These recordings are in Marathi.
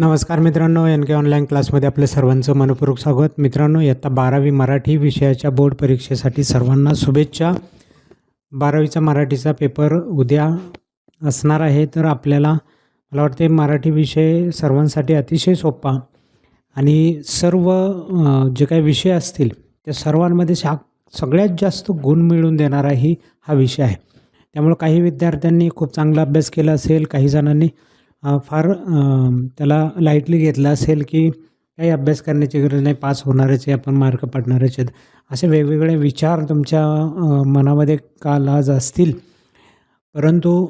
नमस्कार मित्रांनो एन के ऑनलाईन क्लासमध्ये आपल्या सर्वांचं मनपूर्वक स्वागत. मित्रांनो इयत्ता बारावी मराठी विषयाच्या बोर्ड परीक्षेसाठी सर्वांना शुभेच्छा. बारावीचा मराठीचा पेपर उद्या असणार आहे तर आपल्याला मला वाटते मराठी विषय सर्वांसाठी अतिशय सोपा आणि सर्व जे काही विषय असतील त्या सर्वांमध्ये शा सगळ्यात जास्त गुण मिळवून देणाराही हा विषय आहे. त्यामुळं काही विद्यार्थ्यांनी खूप चांगला अभ्यास केला असेल काही जणांनी फार त्याला लाईटली घेतलं असेल की काही अभ्यास करण्याची गरज नाही पास होणारच आहे आपण मार्क पडणारच आहेत. असे वेगवेगळे विचार तुमच्या मनामध्ये काल आज असतील. परंतु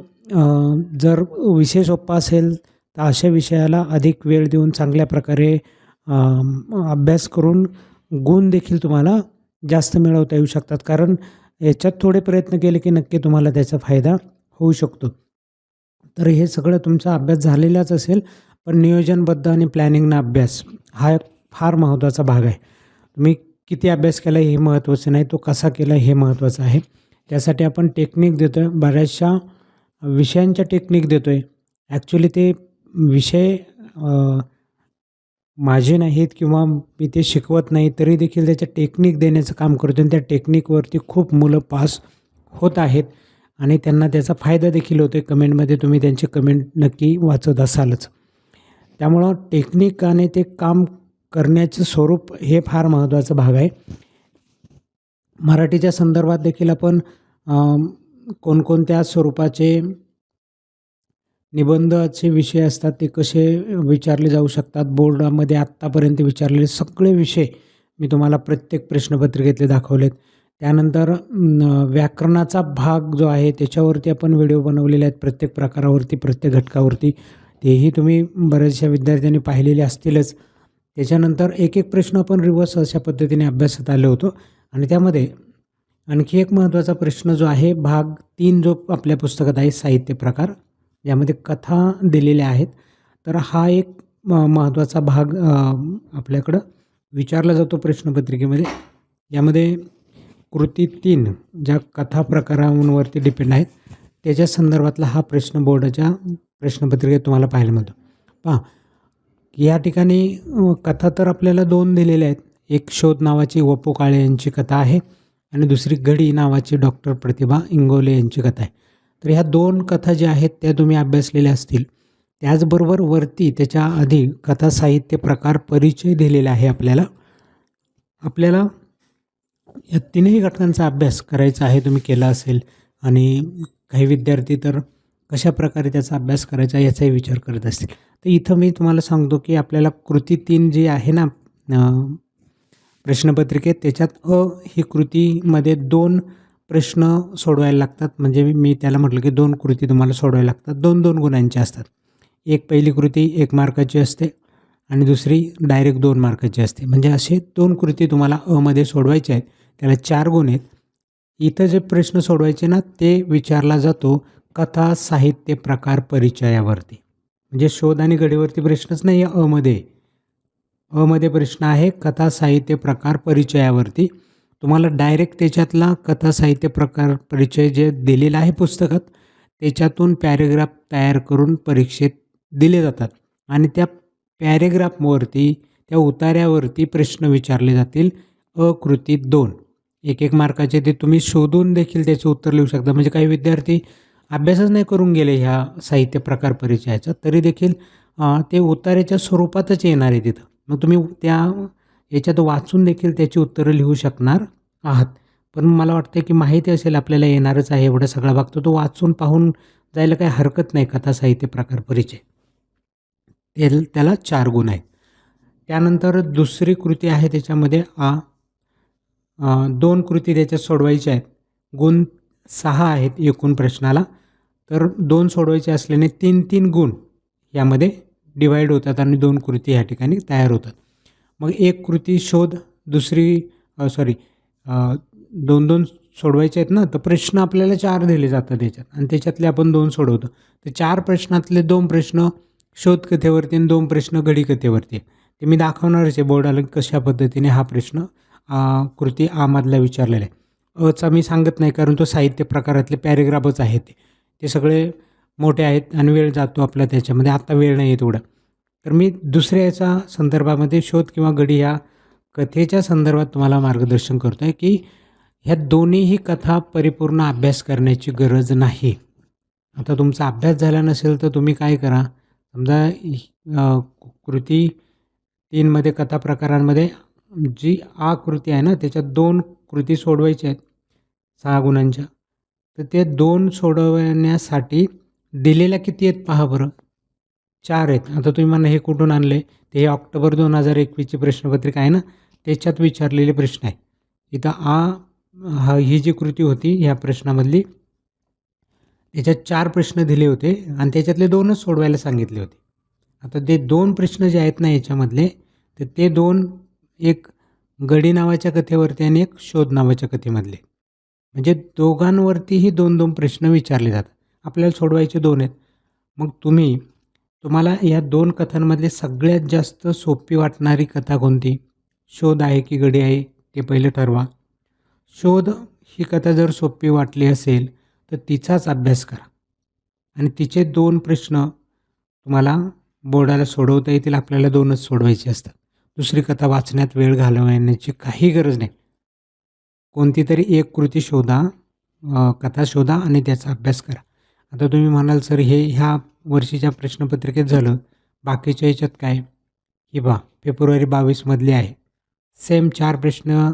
जर विषय सोपा असेल तर अशा विषयाला अधिक वेळ देऊन चांगल्या प्रकारे अभ्यास करून गुण देखील तुम्हाला जास्त मिळवता येऊ शकतात. कारण याच्यात थोडे प्रयत्न केले की नक्की तुम्हाला त्याचा फायदा होऊ शकतो. तर हे सगळं तुमचा अभ्यास झालेलाच असेल पण नियोजनबद्ध आणि प्लॅनिंगना अभ्यास हा एक फार महत्त्वाचा भाग आहे. तुम्ही किती अभ्यास केला हे महत्त्वाचं नाही तो कसा केला हे महत्त्वाचं आहे. त्यासाठी आपण टेक्निक देतो आहे बऱ्याचशा विषयांच्या टेक्निक देतो आहे ॲक्च्युली ते विषय माझे नाहीत किंवा मी ते शिकवत नाही तरी देखील त्याच्या टेक्निक देण्याचं काम करतो आणि त्या टेक्निकवरती खूप मुलं पास होत आहेत. आणि त्यांना त्याचा फायदा देखील होतो आहे कमेंटमध्ये तुम्ही त्यांचे कमेंट नक्की वाचत असालच. त्यामुळं टेक्निक आणि ते काम करण्याचं स्वरूप हे फार महत्त्वाचा भाग आहे. मराठीच्या संदर्भात देखील आपण कोणकोणत्या स्वरूपाचे निबंधाचे विषय असतात ते कसे विचारले जाऊ शकतात? बोर्डामध्ये आत्तापर्यंत विचारलेले सगळे विषय मी तुम्हाला प्रत्येक प्रश्नपत्रिकेतले दाखवलेत. त्यानंतर व्याकरणाचा भाग जो आहे त्याच्यावरती आपण व्हिडिओ बनवलेले आहेत प्रत्येक प्रकारावरती प्रत्येक घटकावरती. तेही तुम्ही बऱ्याचशा विद्यार्थ्यांनी पाहिलेले असतीलच. त्याच्यानंतर एक एक प्रश्न आपण रिवर्स अशा पद्धतीने अभ्यासात आलो होतो. आणि त्यामध्ये आणखी एक महत्त्वाचा प्रश्न जो आहे भाग तीन जो आपल्या पुस्तकात आहे साहित्य प्रकार यामध्ये कथा दिलेल्या आहेत. तर हा एक म- महत्त्वाचा भाग आपल्याकडं विचारला जातो प्रश्नपत्रिकेमध्ये. यामध्ये कृती तीन ज्या कथा प्रकारांवरती डिपेंड आहेत त्याच्या संदर्भातला हा प्रश्न बोर्डाच्या प्रश्नपत्रिकेत तुम्हाला पाहायला मिळतो. पहा या ठिकाणी कथा तर आपल्याला दोन दिलेल्या आहेत. एक शोध नावाची वपू काळे यांची कथा आहे आणि दुसरी घडी नावाची डॉक्टर प्रतिभा इंगोले यांची कथा आहे. तर ह्या दोन कथा ज्या आहेत त्या तुम्ही अभ्यासलेल्या असतील. त्याचबरोबर वरती त्याच्या आधी कथा साहित्य प्रकार परिचय दिलेला आहे आपल्याला. आपल्याला या तीनही घटकांचा अभ्यास करायचा आहे तुम्ही केला असेल. आणि काही विद्यार्थी तर कशा प्रकारे त्याचा अभ्यास करायचा याचाही विचार करत असतील. तर इथं मी तुम्हाला सांगतो की आपल्याला कृती तीन जी आहे ना प्रश्नपत्रिकेत त्याच्यात अ ही कृतीमध्ये दोन प्रश्न सोडवायला लागतात. म्हणजे मी- त्याला म्हटलं की दोन कृती तुम्हाला सोडवायला लागतात. दोन दोन गुणांच्या असतात. एक पहिली कृती एक मार्काची असते आणि दुसरी डायरेक्ट दोन मार्काची असते. म्हणजे असे दोन कृती तुम्हाला अमध्ये सोडवायचे आहेत. त्याला चार गुण आहेत. इथं जे प्रश्न सोडवायचे ना ते विचारला जातो कथा साहित्य प्रकार परिचयावरती. म्हणजे शोध आणि गडीवरती प्रश्नच नाही आहे अमध्ये. अमध्ये प्रश्न आहे कथा साहित्य प्रकार परिचयावरती. तुम्हाला डायरेक्ट त्याच्यातला कथा साहित्य प्रकार परिचय जे दिलेला आहे पुस्तकात त्याच्यातून पॅरेग्राफ तयार करून परीक्षेत दिले जातात. आणि त्या पॅरेग्राफवरती त्या उतार्यावरती प्रश्न विचारले जातील. अकृती दोन. एक एक मार्काचे ते तुम्ही शोधून देखील त्याचे उत्तर लिहू शकता. म्हणजे काही विद्यार्थी अभ्यासच नाही करून गेले ह्या साहित्य प्रकार परिचयाचा तरी देखील ते उतारेच्या स्वरूपातच येणार आहे तिथं. मग तुम्ही त्या याच्यात वाचून देखील त्याची उत्तरं लिहू शकणार आहात. पण मला वाटतं की माहिती असेल आपल्याला येणारच आहे एवढा सगळा भाग. तर तो वाचून पाहून जायला काही हरकत नाही कथा साहित्य प्रकार परिचय. ते त्याला चार गुण आहेत. त्यानंतर दुसरी कृती आहे त्याच्यामध्ये आ दोन कृती त्याच्यात सोडवायच्या आहेत. गुण सहा आहेत एकूण प्रश्नाला. तर दोन सोडवायचे असल्याने तीन तीन गुण यामध्ये डिवाईड होतात आणि दोन कृती ह्या ठिकाणी तयार होतात. मग एक कृती शोध दुसरी सॉरी दोन दोन सोडवायचे आहेत ना तर प्रश्न आपल्याला चार दिले जातात त्याच्यात आणि त्याच्यातले आपण दोन सोडवतो. तर चार प्रश्नातले दोन प्रश्न शोध कथेवरती आणि दोन प्रश्न घडीकथेवरती आहे. ते मी दाखवणारच आहे बोर्डाला कशा पद्धतीने हा प्रश्न कृती आमधला विचारलेला आहे. अचा मी सांगत नाही कारण तो साहित्य प्रकारातले पॅरेग्राफच आहेत ते. सगळे मोठे आहेत आणि वेळ जातो आपला त्याच्यामध्ये. आत्ता वेळ नाही आहे तेवढा. तर मी दुसऱ्या याच्या संदर्भामध्ये शोध किंवा गडी ह्या कथेच्या संदर्भात तुम्हाला मार्गदर्शन करतो आहे की ह्या दोन्हीही कथा परिपूर्ण अभ्यास करण्याची गरज नाही. आता तुमचा अभ्यास झाला नसेल तर तुम्ही काय करा? समजा कृती तीनमध्ये कथा प्रकारांमध्ये जी कृती आहे ना त्याच्यात दोन कृती सोडवायच्या आहेत सहा गुणांच्या. तर ते दोन सोडवण्यासाठी दिलेल्या किती आहेत पहा बरं. चार आहेत. आता तुम्ही म्हणा हे कुठून आणले? ते हे ऑक्टोबर दोन हजार एकवीसची प्रश्नपत्रिका आहे ना त्याच्यात विचारलेले प्रश्न आहे इथं आ हा ही जी कृती होती ह्या प्रश्नामधली त्याच्यात चार प्रश्न दिले होते आणि त्याच्यातले दोनच सोडवायला सांगितले होते. आता ते दोन प्रश्न जे आहेत ना याच्यामधले तर ते दोन एक गडी नावाच्या कथेवरती आणि एक शोध नावाच्या कथेमधले. म्हणजे दोघांवरतीही दोन दोन प्रश्न विचारले जातात. आपल्याला सोडवायचे दोन आहेत. मग तुम्ही तुम्हाला या दोन कथांमधले सगळ्यात जास्त सोपी वाटणारी कथा कोणती? शोध आहे की गडी आहे ते पहिले ठरवा. शोध ही कथा जर सोपी वाटली असेल तर तिचाच अभ्यास करा. आणि तिचे दोन प्रश्न तुम्हाला बोर्डाला सोडवता येतील आपल्याला दोनच सोडवायचे असतात. दुसरी कथा वाचण्यात वेळ घालवण्याची काही गरज नाही. कोणती तरी एक कृती शोधा कथा शोधा आणि त्याचा अभ्यास करा. आता तुम्ही म्हणाल सर हे ह्या वर्षीच्या प्रश्नपत्रिकेत झालं. बाकीच्या याच्यात काय? ही बा फेब्रुवारी बावीसमधली आहे. सेम चार प्रश्न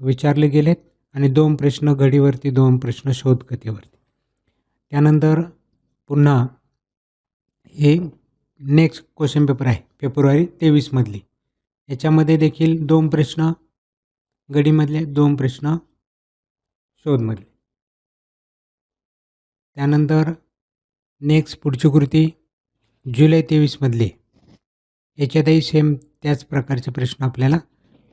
विचारले गेलेत आणि दोन प्रश्न घडीवरती दोन प्रश्न शोधकथेवरती. त्यानंतर पुन्हा हे नेक्स्ट क्वेश्चन पेपर आहे. फेब्रुवारी तेवीसमधली याच्यामध्ये देखील दोन प्रश्न गडीमधले दोन प्रश्न शोधमधले. त्यानंतर नेक्स्ट पुढची कृती जुलै तेवीसमधली याच्यातही सेम त्याच प्रकारचे प्रश्न आपल्याला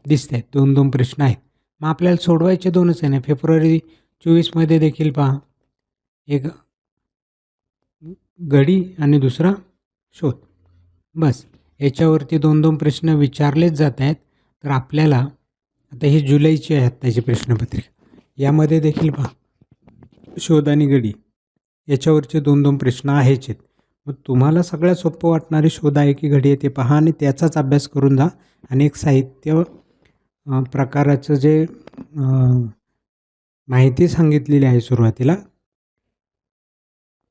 दिसत आहेत दोन दोन प्रश्न आहेत. मग आपल्याला सोडवायचे दोनच आहे ना? फेब्रुवारी चोवीसमध्ये देखील पहा. एक घडी आणि दुसरा शोध. बस याच्यावरती दोन दोन प्रश्न विचारलेच जात आहेत. तर आपल्याला आता ही जुलैची आहे आत्ताची प्रश्नपत्रिका. यामध्ये देखील पहा. शोध आणि गडी. याच्यावरचे दोन दोन प्रश्न आहेच आहेत. मग तुम्हाला सगळ्यात सोपं वाटणारे शोध आहे की घडी आहे ते पहा आणि त्याचाच अभ्यास करून जा आणि एक साहित्य प्रकाराचं जे माहिती सांगितलेली आहे सुरुवातीला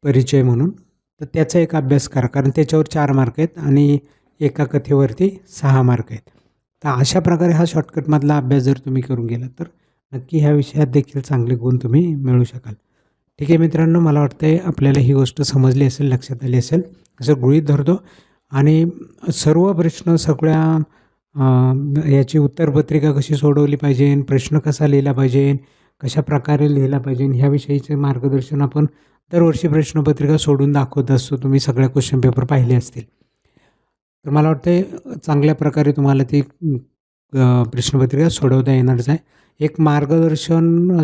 परिचय म्हणून. तर त्याचा एक अभ्यास करा कारण त्याच्यावर चार मार्क आहेत आणि एका कथेवरती सहा मार्क आहेत. तर अशा प्रकारे हा शॉर्टकटमधला अभ्यास जर तुम्ही करून गेला तर नक्की ह्या विषयात देखील चांगले गुण तुम्ही मिळू शकाल. ठीक आहे मित्रांनो मला वाटतं आहे आपल्याला ही गोष्ट समजली असेल लक्षात आली असेल. असं गृहीत धरतो. आणि सर्व प्रश्न सगळ्या याची उत्तरपत्रिका कशी सोडवली पाहिजे प्रश्न कसा लिहिला पाहिजे कशा प्रकारे लिहिला पाहिजे ह्याविषयीचे मार्गदर्शन आपण दरवर्षी प्रश्नपत्रिका सोडून दाखवत असतो. तुम्ही सगळ्या क्वेश्चन पेपर पाहिले असतील. तर मला वाटतं चांगल्या प्रकारे तुम्हाला ती प्रश्नपत्रिका सोडवता येणारच आहे. एक मार्गदर्शन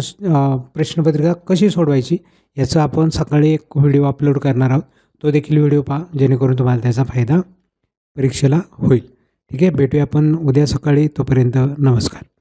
प्रश्नपत्रिका कशी सोडवायची याचं आपण सकाळी एक व्हिडिओ अपलोड करणार आहोत. तो देखील व्हिडिओ पहा जेणेकरून तुम्हाला त्याचा फायदा परीक्षेला होईल. ठीक आहे भेटूया आपण उद्या सकाळी. तोपर्यंत नमस्कार.